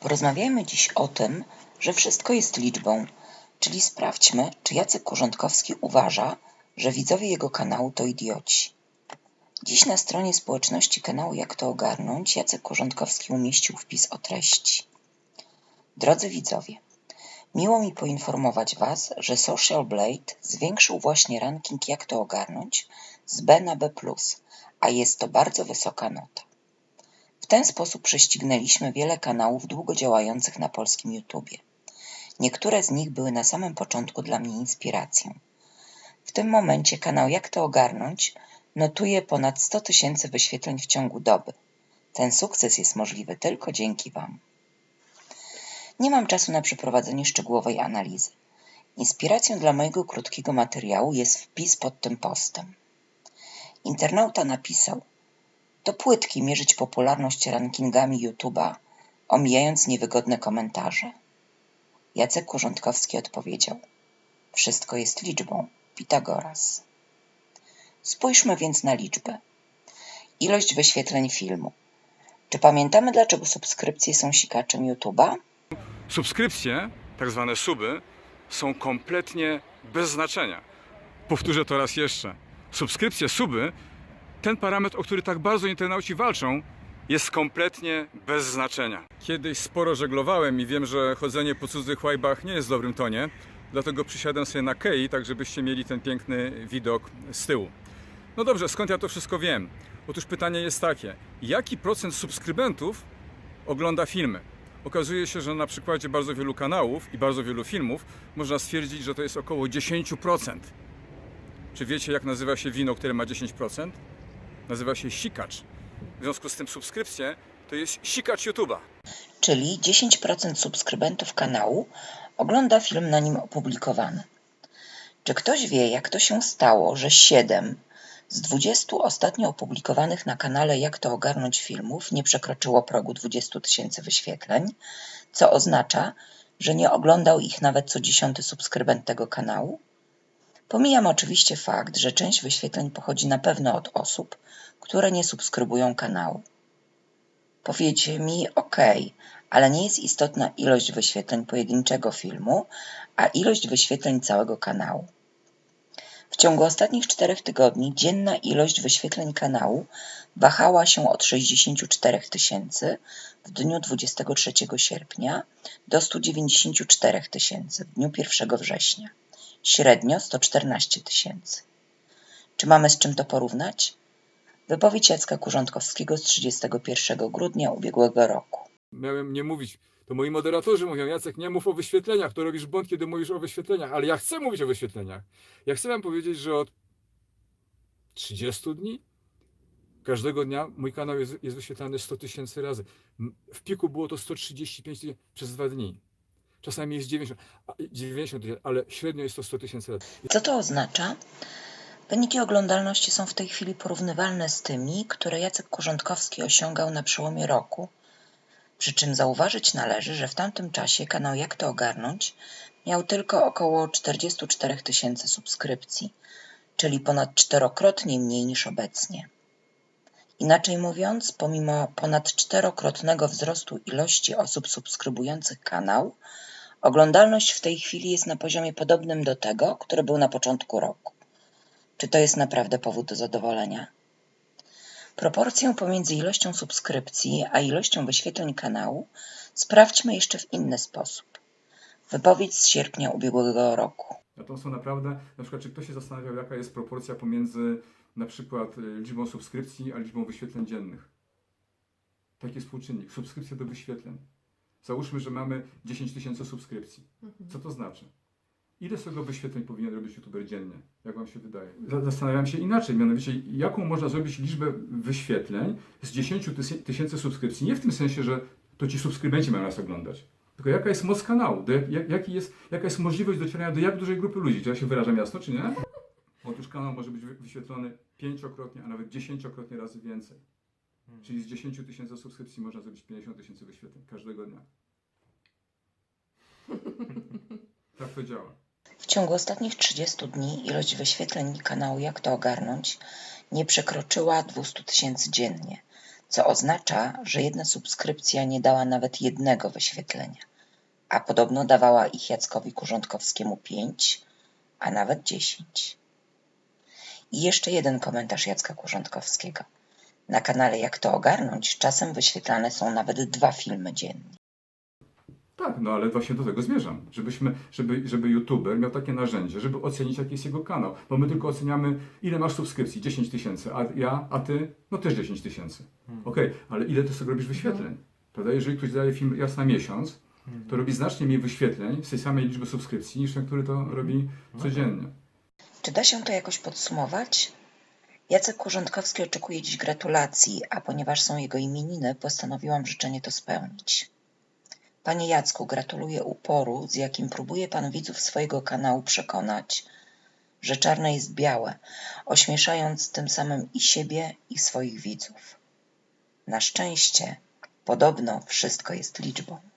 Porozmawiajmy dziś o tym, że wszystko jest liczbą, czyli sprawdźmy, czy Jacek Kurządkowski uważa, że widzowie jego kanału to idioci. Dziś na stronie społeczności kanału Jak to ogarnąć Jacek Kurządkowski umieścił wpis o treści. Drodzy widzowie, miło mi poinformować Was, że Social Blade zwiększył właśnie ranking Jak to ogarnąć z B na B+, a jest to bardzo wysoka nota. Ten sposób prześcignęliśmy wiele kanałów długo działających na polskim YouTubie. Niektóre z nich były na samym początku dla mnie inspiracją. W tym momencie kanał Jak to ogarnąć notuje ponad 100 tysięcy wyświetleń w ciągu doby. Ten sukces jest możliwy tylko dzięki Wam. Nie mam czasu na przeprowadzenie szczegółowej analizy. Inspiracją dla mojego krótkiego materiału jest wpis pod tym postem. Internauta napisał: To płytki mierzyć popularność rankingami YouTube'a, omijając niewygodne komentarze. Jacek Kurządkowski odpowiedział: Wszystko jest liczbą. Pitagoras. Spójrzmy więc na liczbę. Ilość wyświetleń filmu. Czy pamiętamy, dlaczego subskrypcje są sikaczem YouTube'a? Subskrypcje, tak zwane suby, są kompletnie bez znaczenia. Powtórzę to raz jeszcze. Subskrypcje, suby, ten parametr, o który tak bardzo internauci walczą, jest kompletnie bez znaczenia. Kiedyś sporo żeglowałem i wiem, że chodzenie po cudzych łajbach nie jest w dobrym tonie, dlatego przysiadam sobie na kei, tak żebyście mieli ten piękny widok z tyłu. No dobrze, skąd ja to wszystko wiem? Otóż pytanie jest takie: jaki procent subskrybentów ogląda filmy? Okazuje się, że na przykładzie bardzo wielu kanałów i bardzo wielu filmów można stwierdzić, że to jest około 10%. Czy wiecie, jak nazywa się wino, które ma 10%? Nazywa się sikacz. W związku z tym subskrypcje to jest sikacz YouTube'a. Czyli 10% subskrybentów kanału ogląda film na nim opublikowany. Czy ktoś wie, jak to się stało, że 7 z 20 ostatnio opublikowanych na kanale Jak to ogarnąć filmów nie przekroczyło progu 20 tysięcy wyświetleń, co oznacza, że nie oglądał ich nawet co dziesiąty subskrybent tego kanału? Pomijam oczywiście fakt, że część wyświetleń pochodzi na pewno od osób, które nie subskrybują kanału. Powiecie mi, ok, ale nie jest istotna ilość wyświetleń pojedynczego filmu, a ilość wyświetleń całego kanału. W ciągu ostatnich czterech tygodni dzienna ilość wyświetleń kanału wahała się od 64 tysięcy w dniu 23 sierpnia do 194 tysięcy w dniu 1 września. Średnio 114 tysięcy. Czy mamy z czym to porównać? Wypowiedź Jacka Kurządkowskiego z 31 grudnia ubiegłego roku. Miałem nie mówić, to moi moderatorzy mówią, Jacek, nie mów o wyświetleniach, to robisz błąd, kiedy mówisz o wyświetleniach, ale ja chcę mówić o wyświetleniach. Ja chcę wam powiedzieć, że od 30 dni każdego dnia mój kanał jest, jest wyświetlany 100 tysięcy razy. W piku było to 135 tysięcy przez dwa dni. Czasami jest 90, a- 90 tysięcy, ale średnio jest to 100 tysięcy razy. Co to oznacza? Wyniki oglądalności są w tej chwili porównywalne z tymi, które Jacek Kurządkowski osiągał na przełomie roku. Przy czym zauważyć należy, że w tamtym czasie kanał Jak to ogarnąć miał tylko około 44 tysięcy subskrypcji, czyli ponad czterokrotnie mniej niż obecnie. Inaczej mówiąc, pomimo ponad czterokrotnego wzrostu ilości osób subskrybujących kanał, oglądalność w tej chwili jest na poziomie podobnym do tego, który był na początku roku. Czy to jest naprawdę powód do zadowolenia? Proporcję pomiędzy ilością subskrypcji a ilością wyświetleń kanału sprawdźmy jeszcze w inny sposób. Wypowiedź z sierpnia ubiegłego roku. A to są naprawdę, na przykład, czy ktoś się zastanawiał, jaka jest proporcja pomiędzy na przykład y, liczbą subskrypcji a liczbą wyświetleń dziennych? Taki współczynnik, subskrypcja do wyświetleń. Załóżmy, że mamy 10 tysięcy subskrypcji. Co to znaczy? Ile z tego wyświetleń powinien robić youtuber dziennie? Jak wam się wydaje? Za- Zastanawiam się inaczej, mianowicie jaką można zrobić liczbę wyświetleń z 10 tysy- tysięcy subskrypcji? Nie w tym sensie, że to ci subskrybenci mają nas oglądać. Tylko jaka jest moc kanału? Do jak, jaki jest, jaka jest możliwość docierania do jak dużej grupy ludzi? Czy ja się wyrażam jasno, czy nie? Otóż kanał może być wy- wyświetlony pięciokrotnie, a nawet dziesięciokrotnie razy więcej. Czyli z 10 tysięcy subskrypcji można zrobić 50 tysięcy wyświetleń każdego dnia. Tak to działa. W ciągu ostatnich 30 dni ilość wyświetleń kanału Jak to ogarnąć nie przekroczyła 200 tysięcy dziennie, co oznacza, że jedna subskrypcja nie dała nawet jednego wyświetlenia, a podobno dawała ich Jackowi Kurządkowskiemu pięć, a nawet dziesięć. I jeszcze jeden komentarz Jacka Kurządkowskiego. Na kanale Jak to ogarnąć czasem wyświetlane są nawet dwa filmy dziennie. Tak, no ale właśnie do tego zmierzam, żebyśmy, żeby, żeby youtuber miał takie narzędzie, żeby ocenić jaki jest jego kanał, bo my tylko oceniamy ile masz subskrypcji, 10 tysięcy, a ja, a ty, no też 10 tysięcy. Okej, ale ile ty sobie robisz wyświetleń? Prawda? Jeżeli ktoś daje film raz na miesiąc, to robi znacznie mniej wyświetleń z tej samej liczby subskrypcji, niż ten, który to robi codziennie. Czy da się to jakoś podsumować? Jacek Kurządkowski oczekuje dziś gratulacji, a ponieważ są jego imieniny, postanowiłam życzenie to spełnić. Panie Jacku, gratuluję uporu, z jakim próbuje Pan widzów swojego kanału przekonać, że czarne jest białe, ośmieszając tym samym i siebie, i swoich widzów. Na szczęście, podobno wszystko jest liczbą.